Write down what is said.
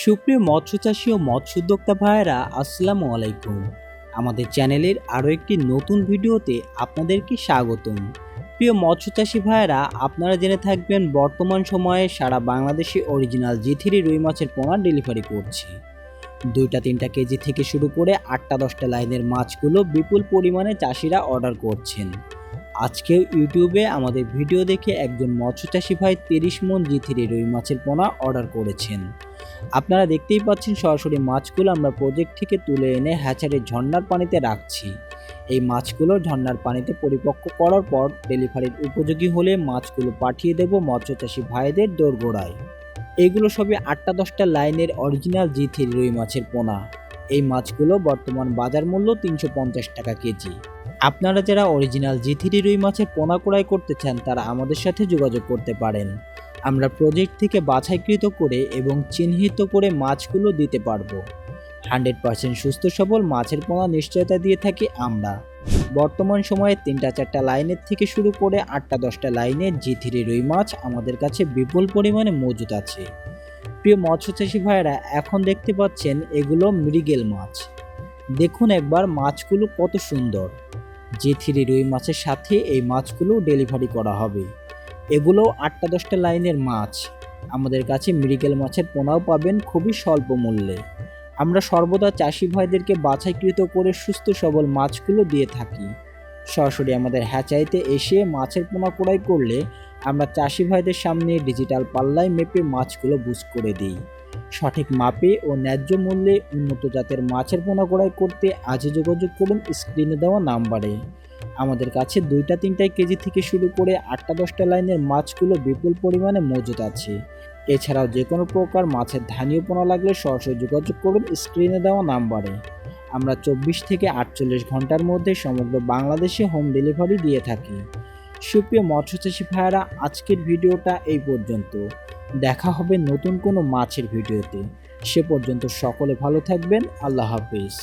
সুপ্রিয় মৎস্য চাষী ও মৎস্য উদ্যোক্তা ভাইয়েরা, আসসালামু আলাইকুম। আমাদের চ্যানেলের আরও একটি নতুন ভিডিওতে আপনাদেরকে স্বাগতম। প্রিয় মৎস্য চাষী ভাইয়েরা, আপনারা জেনে থাকবেন বর্তমান সময়ে সারা বাংলাদেশে অরিজিনাল জিথিরি রুই মাছের পোনা ডেলিভারি করছে। দুইটা, তিনটা কেজি থেকে শুরু করে আটটা, দশটা লাইনের মাছগুলো বিপুল পরিমাণে চাষিরা অর্ডার করছেন। আজকেও ইউটিউবে আমাদের ভিডিও দেখে একজন মৎস্য চাষী ভাই তিরিশ মন জিথিরি রুই মাছের পোনা অর্ডার করেছেন। আপনারা দেখতেই পাচ্ছেন সরাসরি মাছগুলো আমরা প্রজেক্ট থেকে তুলে এনে হ্যাচারির ঝর্ণার পানিতে রাখছি। এই মাছগুলো ঝর্ণার পানিতে পরিপক্ক করার পর ডেলিভারির উপযোগী হলে মাছগুলো পাঠিয়ে দেব মৎস্যচাষী ভাইদের দোরগোড়ায়। এগুলো সবই আটটা দশটা লাইনের অরিজিনাল জি থ্রি রুই মাছের পোনা। এই মাছগুলো বর্তমান বাজার মূল্য তিনশো পঞ্চাশ টাকা কেজি। আপনারা যারা অরিজিনাল জি থ্রি রুই মাছের পোনা ক্রয় করতে চান, তারা আমাদের সাথে যোগাযোগ করতে পারেন। আমরা প্রজেক্ট থেকে বাছাইকৃত করে এবং চিহ্নিত করে মাছগুলো দিতে পারব। হান্ড্রেড পার্সেন্ট সুস্থ সবল মাছের পোনা নিশ্চয়তা দিয়ে থাকি আমরা। বর্তমান সময়ে তিনটা চারটা লাইনের থেকে শুরু করে আটটা দশটা লাইনের জি থ্রি রুই মাছ আমাদের কাছে বিপুল পরিমাণে মজুদ আছে। প্রিয় মৎস্যচাষী ভাইয়েরা, এখন দেখতে পাচ্ছেন এগুলো মৃগেল মাছ। দেখুন একবার মাছগুলো কত সুন্দর। জি থ্রি রুই মাছের সাথে এই মাছগুলো ডেলিভারি করা হবে। এগুলো আটটা দশটা লাইনের মাছ। আমাদের কাছে মৃগেল মাছের পোনাও পাবেন খুবই স্বল্প মূল্যে। আমরা সর্বদা চাষি ভাইদেরকে বাছাইকৃত করে সুস্থ সবল মাছগুলো দিয়ে থাকি। সরাসরি আমাদের হ্যাচাইতে এসে মাছের পোনা ক্রয় করলে আমরা চাষি ভাইদের সামনে ডিজিটাল পাল্লায় মেপে মাছগুলো বুঝ করে দিই। সঠিক মাপে ও ন্যায্য মূল্যে উন্নত জাতের মাছের পোনা ক্রয় করতে আজই যোগাযোগ করুন স্ক্রিনে দেওয়া নাম্বারে। আমাদের কাছে দুইটা তিনটা কেজি থেকে শুরু করে আটটা দশটা লাইনের মাছগুলো বিপুল পরিমাণে মজুদ আছে। এছাড়াও যে কোনো প্রকার মাছের ধানীয় পোনা লাগলে সরাসরি যোগাযোগ করুন স্ক্রিনে দেওয়া নাম্বারে। আমরা চব্বিশ থেকে আটচল্লিশ ঘণ্টার মধ্যে সমগ্র বাংলাদেশে হোম ডেলিভারি দিয়ে থাকি। সুপ্রিয় মৎস্যচাষী ভাইয়েরা, আজকের ভিডিওটা এই পর্যন্ত। দেখা হবে নতুন কোনো মাছের ভিডিওতে। সে পর্যন্ত সকলে ভালো থাকবেন। আল্লাহ হাফিজ।